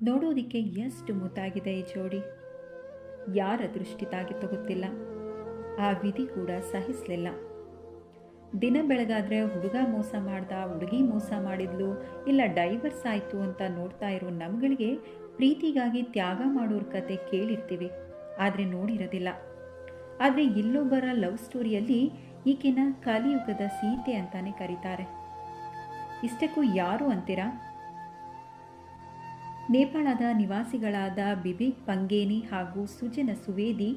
ನೋಡೋದಿಕ್ಕೆ ಎಷ್ಟು ಮುದ್ದಾಗಿದೆ ಈ ಜೋಡಿ? ಯಾರ ದೃಷ್ಟಿ ತಾಗಿತ್ತೋ ಗೊತ್ತಿಲ್ಲ ಆ ವಿಧಿ ಕೂಡ ಸಹಿಸಲಿಲ್ಲ. ದಿನ ಬೆಳಗಾದ್ರೆ ಹುಡುಗ ಮೋಸ ಮಾಡ್ದ, ಹುಡುಗಿ ಮೋಸ ಮಾಡಿದ್ಲು, ಇಲ್ಲ ಡೈವರ್ಸ್ ಆಯಿತು ಅಂತ ನೋಡ್ತಾ ಇರೋ ನಮ್ಗಳಿಗೆ ಪ್ರೀತಿಗಾಗಿ ತ್ಯಾಗ ಮಾಡೋರ ಕತೆ ಕೇಳಿರ್ತೀವಿ, ಆದರೆ ನೋಡಿರೋದಿಲ್ಲ. ಆದರೆ ಇಲ್ಲೊಬ್ಬರ ಲವ್ ಸ್ಟೋರಿಯಲ್ಲಿ ಈಕೆನ ಕಲಿಯುಗದ ಸೀತೆ ಅಂತಾನೆ ಕರೀತಾರೆ. ಇಷ್ಟಕ್ಕೂ ಯಾರು ಅಂತೀರಾ? ನೇಪಾಳದ ನಿವಾಸಿಗಳಾದ ಬಿಬಿಕ್ ಪಂಗೇನಿ ಹಾಗೂ ಸುಜನ ಸುವೇದಿ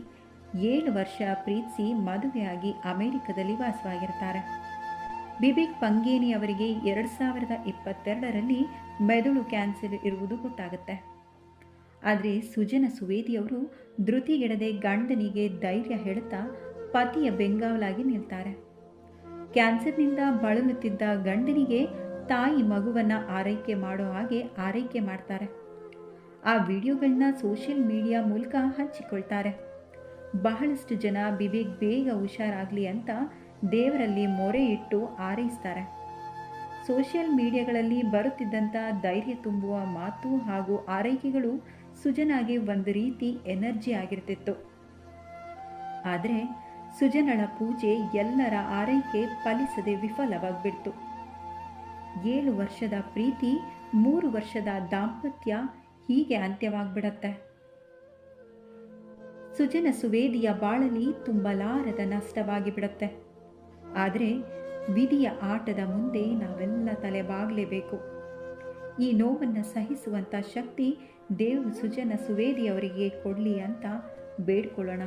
ಏಳು ವರ್ಷ ಪ್ರೀತಿಸಿ ಮದುವೆಯಾಗಿ ಅಮೆರಿಕದಲ್ಲಿ ವಾಸವಾಗಿರ್ತಾರೆ ಬಿಬಿಕ್ ಪಂಗೇನಿ ಅವರಿಗೆ ಎರಡು ಸಾವಿರದ ಇಪ್ಪತ್ತೆರಡರಲ್ಲಿ ಮೆದುಳು ಕ್ಯಾನ್ಸರ್ ಇರುವುದು ಗೊತ್ತಾಗುತ್ತೆ. ಆದರೆ ಸುಜನ ಸುವೇದಿಯವರು ಧೃತಿಗೆಡದೆ ಗಂಡನಿಗೆ ಧೈರ್ಯ ಹೇಳುತ್ತಾ ಪತಿಯ ಬೆಂಗಾವಲಾಗಿ ನಿಲ್ತಾರೆ. ಕ್ಯಾನ್ಸರ್ನಿಂದ ಬಳಲುತ್ತಿದ್ದ ಗಂಡನಿಗೆ ತಾಯಿ ಮಗುವನ್ನು ಆರೈಕೆ ಮಾಡೋ ಹಾಗೆ ಆರೈಕೆ ಮಾಡ್ತಾರೆ. ಆ ವಿಡಿಯೋಗಳನ್ನ ಸೋಷಿಯಲ್ ಮೀಡಿಯಾ ಮೂಲಕ ಹಂಚಿಕೊಳ್ತಾರೆ. ಬಹಳಷ್ಟು ಜನ ಬಿಬೇಕ್ ಬೇಗ ಹುಷಾರಾಗಲಿ ಅಂತ ದೇವರಲ್ಲಿ ಮೊರೆ ಇಟ್ಟು ಆರೈಸ್ತಾರೆ ಸೋಷಿಯಲ್ ಮೀಡಿಯಾಗಳಲ್ಲಿ ಬರುತ್ತಿದ್ದಂಥ ಧೈರ್ಯ ತುಂಬುವ ಮಾತು ಹಾಗೂ ಆರೈಕೆಗಳು ಸುಜನಾಗೆ ಒಂದು ರೀತಿ ಎನರ್ಜಿ ಆಗಿರ್ತಿತ್ತು. ಆದರೆ ಸುಜನಳ ಪೂಜೆ ಎಲ್ಲರ ಆರೈಕೆ ಫಲಿಸದೆ ವಿಫಲವಾಗಿಬಿಡ್ತು. ಏಳು ವರ್ಷದ ಪ್ರೀತಿ, ಮೂರು ವರ್ಷದ ದಾಂಪತ್ಯ ಹೀಗೆ ಅಂತ್ಯವಾಗ್ಬಿಡತ್ತೆ. ಸುಜನ ಸುವೇದಿಯ ಬಾಳಲಿ ತುಂಬಲಾರದ ನಷ್ಟವಾಗಿ ಬಿಡುತ್ತೆ ಆದರೆ ವಿಧಿಯ ಆಟದ ಮುಂದೆ ನಾವೆಲ್ಲ ತಲೆಬಾಗಲೇಬೇಕು. ಈ ನೋವನ್ನು ಸಹಿಸುವಂಥ ಶಕ್ತಿ ದೇವ್ ಸುಜನ ಸುವೇದಿಯವರಿಗೆ ಕೊಡಲಿ ಅಂತ ಬೇಡ್ಕೊಳ್ಳೋಣ.